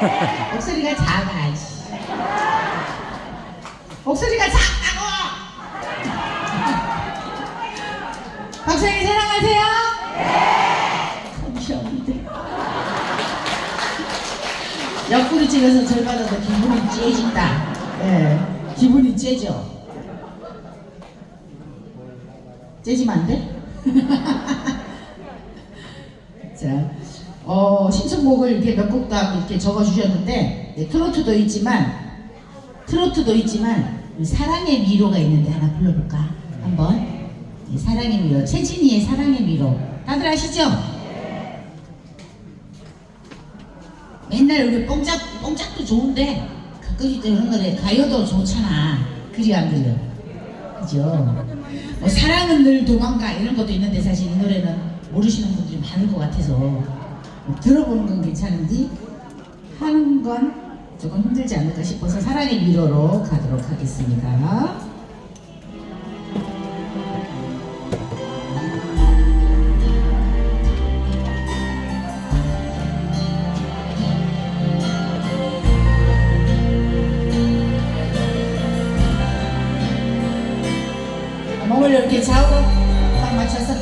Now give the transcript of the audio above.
목소리가 작아. 씨. 목소리가 작다고. 박사님 사랑하세요? 네. 옆구리 찍어서 절 받아도 기분이 째진다. 예, 기분이 째죠. 째지면 안 돼? 자, 어, 신청곡을 이렇게 몇 곡도 하고 이렇게 적어주셨는데, 네, 트로트도 있지만, 트로트도 있지만, 이 사랑의 미로가 있는데 하나 불러볼까? 한번. 네, 사랑의 미로. 최진희의 사랑의 미로. 다들 아시죠? 맨날 우리 뽕짝, 뽕짝도 좋은데, 가끔 이런 거래. 가요도 좋잖아. 그리 안 들려. 그죠? 뭐 사랑은 늘 도망가 이런 것도 있는데 사실 이 노래는 모르시는 분들이 많을 것 같아서 뭐 들어보는 건 괜찮은데 하는 건 조금 힘들지 않을까 싶어서 사랑의 미로로 가도록 하겠습니다. 몸을 이렇게 좌우로 딱 맞춰서